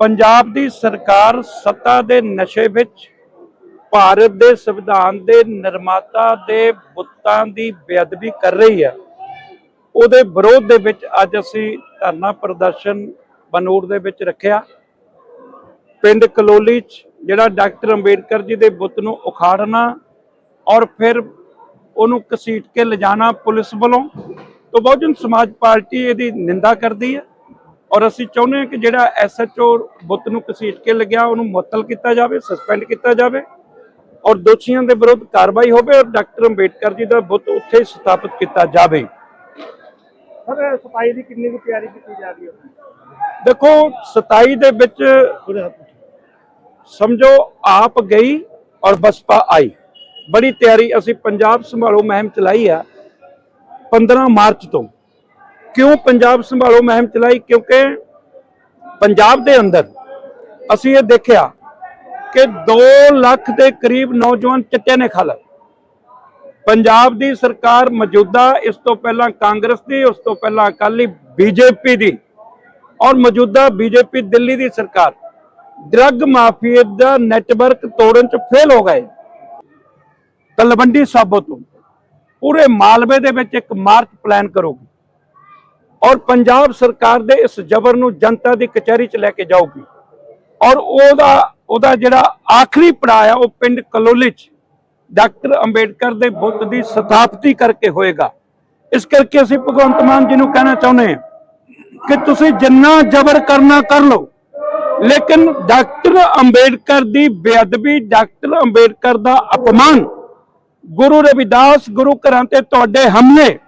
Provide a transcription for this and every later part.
ਪੰਜਾਬ ਦੀ ਸਰਕਾਰ ਸੱਤਾ ਦੇ ਨਸ਼ੇ ਵਿੱਚ, ਭਾਰਤ ਦੇ ਸੰਵਿਧਾਨ ਦੇ ਨਿਰਮਾਤਾ ਦੇ ਬੁੱਤਾਂ ਦੀ ਬੇਅਦਬੀ ਕਰ ਰਹੀ ਹੈ। ਉਹਦੇ ਵਿਰੋਧ ਦੇ ਵਿੱਚ ਅੱਜ ਅਸੀਂ ਧਰਨਾ ਪ੍ਰਦਰਸ਼ਨ ਬਨੂੜ ਦੇ ਵਿੱਚ ਰੱਖਿਆ। ਪਿੰਡ ਕਲੋਲੀ ਚ ਜਿਹੜਾ ਡਾਕਟਰ ਅੰਬੇਡਕਰ ਜੀ ਦੇ ਬੁੱਤ ਨੂੰ ਉਖਾੜਨਾ ਔਰ ਫਿਰ ਉਹਨੂੰ ਘਸੀਟ ਕੇ ਲਿਜਾਣਾ ਪੁਲਿਸ ਵੱਲੋਂ, ਤੋਂ ਬਹੁਜਨ ਸਮਾਜ ਪਾਰਟੀ ਇਹਦੀ ਨਿੰਦਾ ਕਰਦੀ ਹੈ। ਔਰ ਅਸੀਂ ਚਾਹੁੰਦੇ ਹਾਂ ਕਿ ਜਿਹੜਾ ਐਸਐਚਓ ਬੁੱਤ ਨੂੰ ਘਸੀਟ ਕੇ ਲੱਗਿਆ ਉਹਨੂੰ ਮੁਅੱਤਲ ਕੀਤਾ ਜਾਵੇ ਸਸਪੈਂਡ ਕੀਤਾ ਜਾਵੇ ਔਰ ਦੋਸ਼ੀਆਂ ਦੇ ਵਿਰੁੱਧ ਕਾਰਵਾਈ ਹੋਵੇ ਔਰ ਡਾਕਟਰ ਅੰਬੇਡਕਰ ਜੀ ਦਾ ਬੁੱਤ ਉੱਥੇ ਸਥਾਪਿਤ ਕੀਤਾ ਜਾਵੇ। ਸਰ ਸਫ਼ਾਈ ਦੀ ਕਿੰਨੀ ਕੁ ਤਿਆਰੀ ਕੀਤੀ ਜਾ ਰਹੀ ਹੈ? ਦੇਖੋ 27 ਦੇ ਵਿੱਚ ਸਮਝੋ ਆਪ ਗਈ ਔਰ ਬਸਪਾ ਆਈ। ਬੜੀ ਤਿਆਰੀ ਅਸੀਂ ਪੰਜਾਬ ਸੰਭਾਲੋ ਮੁਹਿੰਮ ਚਲਾਈ ਆ 15 ਮਾਰਚ ਤੋਂ। ਕਿਉਂ ਪੰਜਾਬ ਸੰਭਾਲੋ ਮੁਹਿੰਮ ਚਲਾਈ? ਕਿਉਂਕਿ ਪੰਜਾਬ ਦੇ ਅੰਦਰ ਅਸੀਂ ਇਹ ਦੇਖਿਆ ਕਿ 2 ਲੱਖ ਦੇ ਕਰੀਬ ਨੌਜਵਾਨ ਚਿੱਟੇ ਨੇ ਖਾ ਲਏ। ਪੰਜਾਬ ਦੀ ਸਰਕਾਰ ਮੌਜੂਦਾ, ਇਸ ਤੋਂ ਪਹਿਲਾਂ ਕਾਂਗਰਸ ਦੀ, ਉਸ ਤੋਂ ਪਹਿਲਾਂ ਅਕਾਲੀ ਬੀਜੇਪੀ ਦੀ ਔਰ ਮੌਜੂਦਾ ਬੀਜੇਪੀ ਦਿੱਲੀ ਦੀ ਸਰਕਾਰ ਡਰੱਗ ਮਾਫੀਆ ਦਾ ਨੈਟਵਰਕ ਤੋੜਨ ਚ ਫੇਲ ਹੋ ਗਏ। ਤਲਵੰਡੀ ਸਾਬੋ ਤੋਂ ਪੂਰੇ ਮਾਲਵੇ ਦੇ ਵਿੱਚ ਇੱਕ ਮਾਰਚ ਪਲਾਨ ਕਰੋਗੇ। ਔਰ ਪੰਜਾਬ ਸਰਕਾਰ ਦੇ ਇਸ ਜ਼ਬਰ ਨੂੰ ਜਨਤਾ ਦੀ ਕਚਹਿਰੀ 'ਚ ਲੈ ਕੇ ਜਾਊਗੀ। ਔਰ ਉਹਦਾ ਉਹਦਾ ਜਿਹੜਾ ਆਖਰੀ ਪੜਾਅ ਆ, ਉਹ ਪਿੰਡ ਕਲੋਲੀ 'ਚ ਡਾਕਟਰ ਅੰਬੇਡਕਰ ਦੇ ਬੁੱਤ ਦੀ ਸਥਾਪਤੀ ਕਰਕੇ ਹੋਏਗਾ। ਇਸ ਕਰਕੇ ਅਸੀਂ ਭਗਵੰਤ ਮਾਨ ਜੀ ਨੂੰ ਕਹਿਣਾ ਚਾਹੁੰਦੇ ਹਾਂ ਕਿ ਤੁਸੀਂ ਜਿੰਨਾ ਜ਼ਬਰ ਕਰਨਾ ਕਰ ਲਓ, ਲੇਕਿਨ ਡਾਕਟਰ ਅੰਬੇਡਕਰ ਦੀ ਬੇਅਦਬੀ, ਡਾਕਟਰ ਅੰਬੇਡਕਰ ਦਾ ਅਪਮਾਨ ਗੁਰੂ ਰਵਿਦਾਸ ਗੁਰੂ ਘਰਾਂ ਤੇ ਤੁਹਾਡੇ ਹਮਲੇ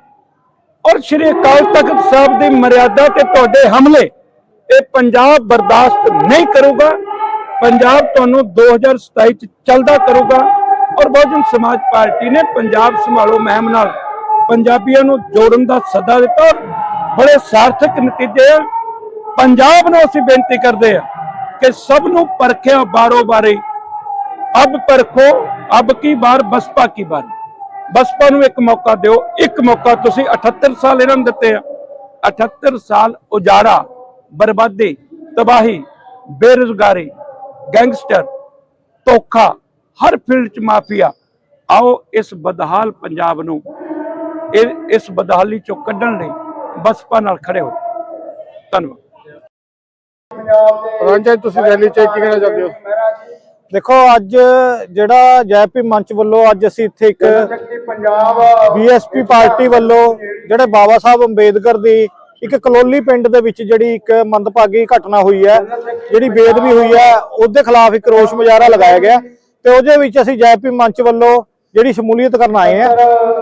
ਔਰ ਸ਼੍ਰੀ ਅਕਾਲ ਤਖਤ ਸਾਹਿਬ ਦੀ ਮਰਿਆਦਾ ਤੇ ਤੁਹਾਡੇ ਹਮਲੇ, ਇਹ ਪੰਜਾਬ ਬਰਦਾਸ਼ਤ ਨਹੀਂ ਕਰੂਗਾ। ਪੰਜਾਬ ਤੁਹਾਨੂੰ 2027 ਚ ਚੱਲਦਾ ਕਰੂਗਾ। ਔਰ ਬਹੁਜਨ ਸਮਾਜ ਪਾਰਟੀ ਨੇ ਪੰਜਾਬ ਸੰਭਾਲੋ ਮਹਿਮ ਨਾਲ ਪੰਜਾਬੀਆਂ ਨੂੰ ਜੋੜਨ ਦਾ ਸੱਦਾ ਦਿੱਤਾ। ਔਰ ਬੜੇ ਸਾਰਥਕ ਨਤੀਜੇ ਆ। ਪੰਜਾਬ ਨੂੰ ਅਸੀਂ ਬੇਨਤੀ ਕਰਦੇ ਆ ਕਿ ਸਭ ਨੂੰ ਪਰਖਿਆ ਬਾਰੋ ਬਾਰੇ। ਅਬ ਪਰਖੋ, ਅਬ ਕੀ ਬਾਰ, ਬਸਪਾ ਕੀ ਬਾਰ। ਬਸਪਾ ਨੂੰ ਇੱਕ ਮੌਕਾ ਦਿਓ। ਇੱਕ ਮੌਕਾ ਤੁਸੀਂ 78 ਸਾਲ ਇਹਨਾਂ ਨੂੰ ਦਿੱਤੇ ਆ। 78 ਸਾਲ ਉਜਾੜਾ, ਬਰਬਾਦੀ, ਤਬਾਹੀ, ਬੇਰੁਜ਼ਗਾਰੀ, ਗੈਂਗਸਟਰ, ਧੋਖਾ, ਹਰ ਫੀਲਡ 'ਚ ਮਾਫੀਆ। ਆਓ ਇਸ ਬਦਹਾਲ ਪੰਜਾਬ ਨੂੰ ਇਸ ਬਦਹਾਲੀ ਚੋਂ ਕੱਢਣ ਲਈ ਬਸਪਾ ਨਾਲ ਖੜੇ ਹੋ। ਧੰਨਵਾਦ। ਰੰਜਨ ਤੁਸੀਂ ਰੈਲੀ ਚ ਕੀ ਕਹਿਣਾ ਚਾਹੁੰਦੇ ਹੋ? ਦੇਖੋ, ਅੱਜ ਜਿਹੜਾ ਜੈਪੀ ਮੰਚ ਵੱਲੋਂ ਅੱਜ ਅਸੀਂ ਇੱਥੇ ਇੱਕ ਬੀਐਸਪੀ ਪਾਰਟੀ ਵੱਲੋਂ ਜਿਹੜੇ ਬਾਬਾ ਸਾਹਿਬ ਅੰਬੇਦਕਰ ਦੀ ਇੱਕ ਕਲੋਲੀ ਪਿੰਡ ਦੇ ਵਿੱਚ ਜਿਹੜੀ ਇੱਕ ਮੰਦਭਾਗੀ ਘਟਨਾ ਹੋਈ ਹੈ, ਜਿਹੜੀ ਬੇਦਬੀ ਹੋਈ ਹੈ, ਉਹਦੇ ਖਿਲਾਫ ਇੱਕ ਰੋਸ ਮੁਜ਼ਾਹਰਾ ਲਗਾਇਆ ਗਿਆ। ਤੇ ਉਹਦੇ ਵਿੱਚ ਅਸੀਂ ਜੈਪੀ ਮੰਚ ਵੱਲੋਂ ਜਿਹੜੀ ਸ਼ਮੂਲੀਅਤ ਕਰਨ ਆਏ ਆ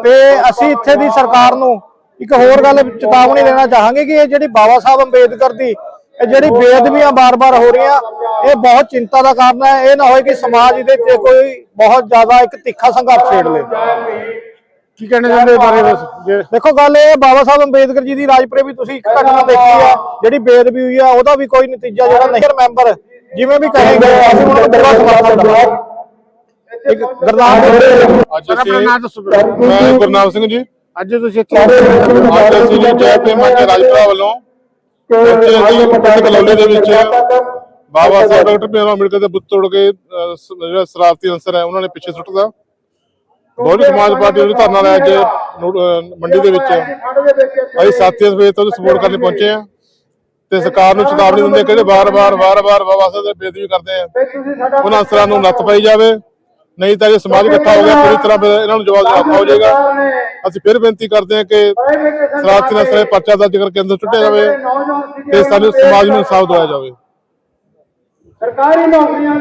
ਤੇ ਅਸੀਂ ਇੱਥੇ ਦੀ ਸਰਕਾਰ ਨੂੰ ਇੱਕ ਹੋਰ ਗੱਲ ਚੇਤਾਵਨੀ ਦੇਣਾ ਚਾਹਾਂਗੇ ਕਿ ਇਹ ਜਿਹੜੀ ਬਾਬਾ ਸਾਹਿਬ ਅੰਬੇਦਕਰ ਦੀ ਇਹ ਜਿਹੜੀ ਬੇਅਦਬੀਆਂ ਬਾਰ-ਬਾਰ ਹੋ ਰਹੀਆਂ ਇਹ ਬਹੁਤ ਚਿੰਤਾ ਦਾ ਕਾਰਨ ਹੈ। ਇਹ ਨਾ ਹੋਏ ਕਿ ਸਮਾਜ ਇਹਦੇ ਤੇ ਕੋਈ ਬਹੁਤ ਜ਼ਿਆਦਾ ਇੱਕ ਤਿੱਖਾ ਸੰਘਰਸ਼ ਛੇੜ ਲੇ। ਕੀ ਕਹਿਣਾ ਚਾਹੁੰਦੇ ਹੋ ਬਾਰੇ ਬਸ? ਜੇ ਦੇਖੋ ਗੱਲ ਇਹ ਹੈ, ਬਾਬਾ ਸਾਹਿਬ ਅੰਬੇਦਕਰ ਜੀ ਦੀ ਰਾਜਪੁਰੇ ਵੀ ਤੁਸੀਂ ਇੱਕ ਘਟਨਾ ਦੇਖੀ ਹੈ ਜਿਹੜੀ ਬੇਅਦਬੀ ਹੋਈ ਹੈ ਉਹਦਾ ਵੀ ਕੋਈ ਨਤੀਜਾ ਜਿਹੜਾ ਨਹੀਂ। ਮੈਂਬਰ ਜਿਵੇਂ ਵੀ ਕਹੇਗੇ ਅਸੀਂ ਉਹਨਾਂ ਨੂੰ ਪੂਰਾ ਸਮਰਥਨ ਦਵਾਂਗੇ ਇੱਕ ਗਰਦਾਨ ਅੱਜ ਸਰ ਆਪਣਾ ਨਾਮ ਦੱਸੋ ਅਸੀਂ ਮੈਂ ਗੁਰਨਾਮ ਸਿੰਘ ਜੀ। ਅੱਜ ਤੁਸੀਂ ਇੱਥੇ ਅੱਜ ਅਸੀਂ ਜੀ ਜੈ ਭੀਮ ਮੰਚ ਰਾਜਪੁਰਾ ਵੱਲੋਂ ਇੱਥੇ ਅਸੀਂ ਪਿੰਡ ਕਲੌਲੀ ਦੇ ਵਿੱਚ ਬਾਬਾ ਸਾਹਿਬ ਡਾਕਟਰ ਭੀਮ ਅੰਬੇਡਕਰ ਦੇ ਬੁੱਤ ਤੋੜ ਕੇ ਅਹ, ਸ- ਜਿਹੜਾ ਸਰਾਰਤੀ ਅਨਸਰ ਹੈ ਉਹਨਾਂ ਨੇ ਪਿੱਛੇ ਸੁੱਟਦਾ ਬਹੁਜਨ ਸਮਾਜ ਪਾਰਟੀ ਨੂੰ ਧਰਨਾ ਲਾਇਆ ਅੱਜ ਨੋ- ਅਹ, ਮੰਡੀ ਦੇ ਵਿੱਚ। ਅਸੀਂ ਸਾਥੀਆਂ ਤੋਂ ਸਪੋਰਟ ਕਰਨ ਪਹੁੰਚੇ ਆ ਤੇ ਸਰਕਾਰ ਨੂੰ ਚੇਤਾਵਨੀ ਦਿੰਦੇ ਕਿ ਵਾਰ-ਵਾਰ ਵਾਰ-ਵਾਰ ਬਾਬਾ ਸਾਹਿਬ ਦੇ ਬੇਦਬੀ ਕਰਦੇ ਆ ਉਹਨਾਂ ਅਨਸਰਾਂ ਨੂੰ ਨੱਥ ਪਾਈ ਜਾਵੇ। ਨਹੀਂ ਤਾਂ ਜੇ ਸਮਾਜ ਇਕੱਠਾ ਹੋ ਗਿਆ ਪੂਰੀ ਤਰ੍ਹਾਂ ਫਿਰ ਇਹਨਾਂ ਨੂੰ ਜਵਾਬ ਦੇਣਾ ਹੋ ਜਾਏਗਾ। ਅਸੀਂ ਫਿਰ ਬੇਨਤੀ ਕਰਦੇ ਹਾਂ ਕਿ ਸਰਾਰਤੀ ਨਾਲ ਸਾਰੇ ਪਰਚਾ ਦਰਜ ਕਰਕੇ ਅੰਦਰ ਸੁੱਟਿਆ ਜਾਵੇ ਤੇ ਸਾਨੂੰ ਸਮਾਜ ਨੂੰ ਇਨਸਾਫ ਦਿਵਾਇਆ ਜਾਵੇ। ਸਰਕਾਰੀ ਨੌਕਰੀਆਂ